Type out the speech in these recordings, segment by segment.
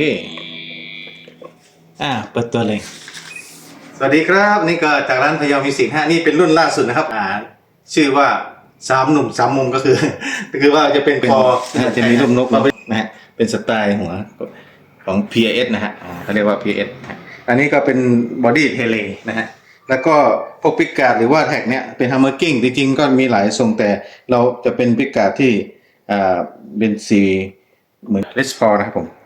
ปิดเลย สวัสดีครับ นี่ก็จากร้านพยามิสิกฮะนี่เป็นรุ่นล่าสุดนะครับอ่าชื่อว่าสามหนุ่มสามมุมก็คือ คือว่าจะเป็นเป็นคอนะฮะจะมีรูปนกมานะฮะเป็นสไตล์หัวของ PAS นะฮะอ่าเขาเรียกว่า PAS นะฮะอันนี้ก็เป็นบอดี้เทเลนะฮะแล้วก็พวกปิกการ์ดหรือว่าแท็กเนี้ยเป็นฮัมเมอร์กิ้งจริงๆก็มีหลายทรงแต่เราจะเป็นปิกการ์ดที่อ่าเป็นสีเหมือนเลสพอนะครับผมนะ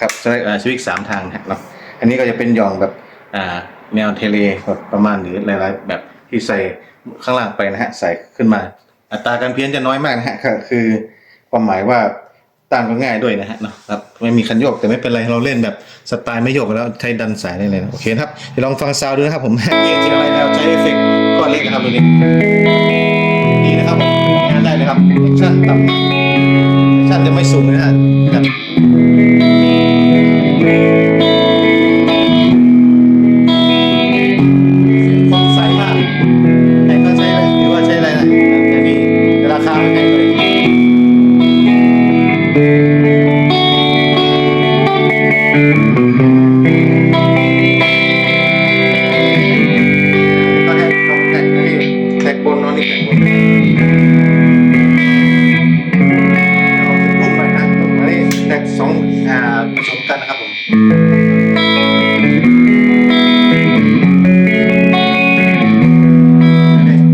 ครับสวิตช์สวิกสามทางนะฮะเนาะอันนี้ก็จะเป็นหย่องแบบอ่าแนวเทเลแบบประมาณหรือหลายๆ แบบที่ใส่ข้างล่างไปนะฮะใส่ขึ้นมา อัตราการเพี้ยนจะน้อยมากนะฮะก็คือความหมายว่าตั้งก็ง่ายด้วยนะฮะเนาะครับไม่มีคันโยกแต่ไม่เป็นไรเราเล่นแบบสไตล์ไม่โยกแล้วใช้ดันสายได้เลยนะโอเคนะครับเดี๋ยวลองฟังซาวด์ดูนะครับผมเกมเสียงอะไรแล้วใช้เอฟเฟกต์ก้อนเล็กนะครับตัวนี้ดีนะครับผมงานได้เลยครับแอคชั่นต่ำแอคชั่นจะไม่สูงนะฮะ บนเนอนนี่แท็กบนลองไปนะรุ่มอันนี้แท็กสองอ่าผสมกันนะครับผม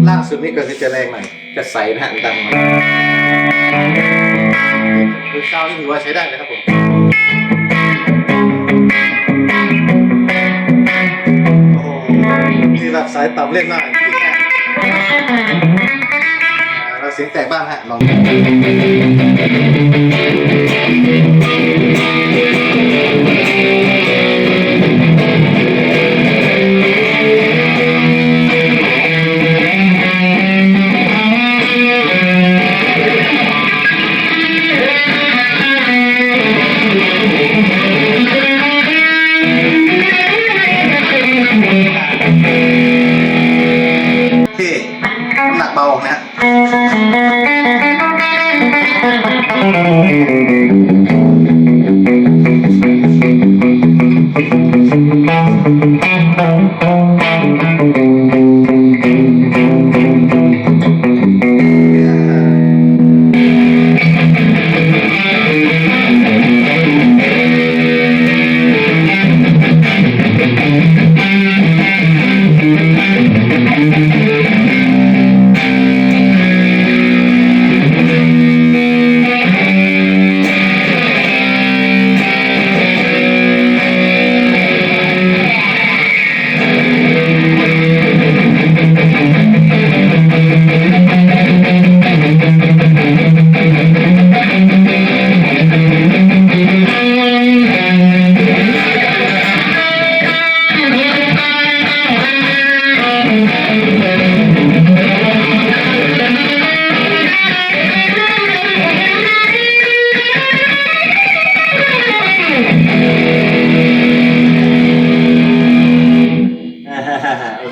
ล่างสุดนี่ก็คือจะแรงหน่อยจะใสนะฮะดังหน่อยคือเช้านี่ถือว่าใช้ได้เลยครับผมโอ้โหนี่แบบสายต่ำเล่นมากที่อ่า เสียงแตกบ้างฮะลองดูที่น้ำหนักเบานะฮะ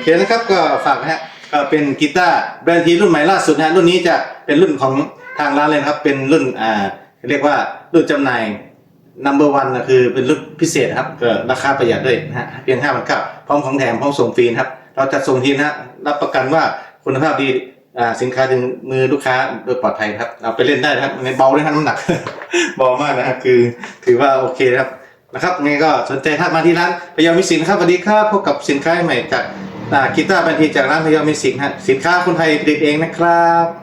เคนะครับก็ฝากนะฮะก็เป็นกีตาร์แบรนด์ทีรุ่นใหม่ล่าสุดนะฮะรุ่นนี้จะเป็นรุ่นของทางร้านเลยนะครับ เป็นรุ่นอ่าเรียกว่ารุ่นจำหน่าย number one นะคือเป็นรุ่นพิเศษนะครับก็ราคาประหยัดด้วยนะฮะเพียง5 0 0 0พร้อมของแถมพร้อมส่งฟรีนะครับ เราจะส่งทีนะฮะรับประกันว่าคุณภาพดีอ่าสินค้าถึงมือลูกค้าโดยปลอดภัยครับเอาไปเล่นได้นะครับในเบาด้วยครับน้ำหนัก เบามากนะครับคือถือว่าโอเคนะครับนะครับไงก็สนใจทักมาที่ร้านพยามิสินครับสวัสดีครับพบกับสินค้าใหม่จาก อ่ากีตาร์แบรนทีจากร้านพยอมิสินฮะสินค้าคนไทยผลิตเองนะครับ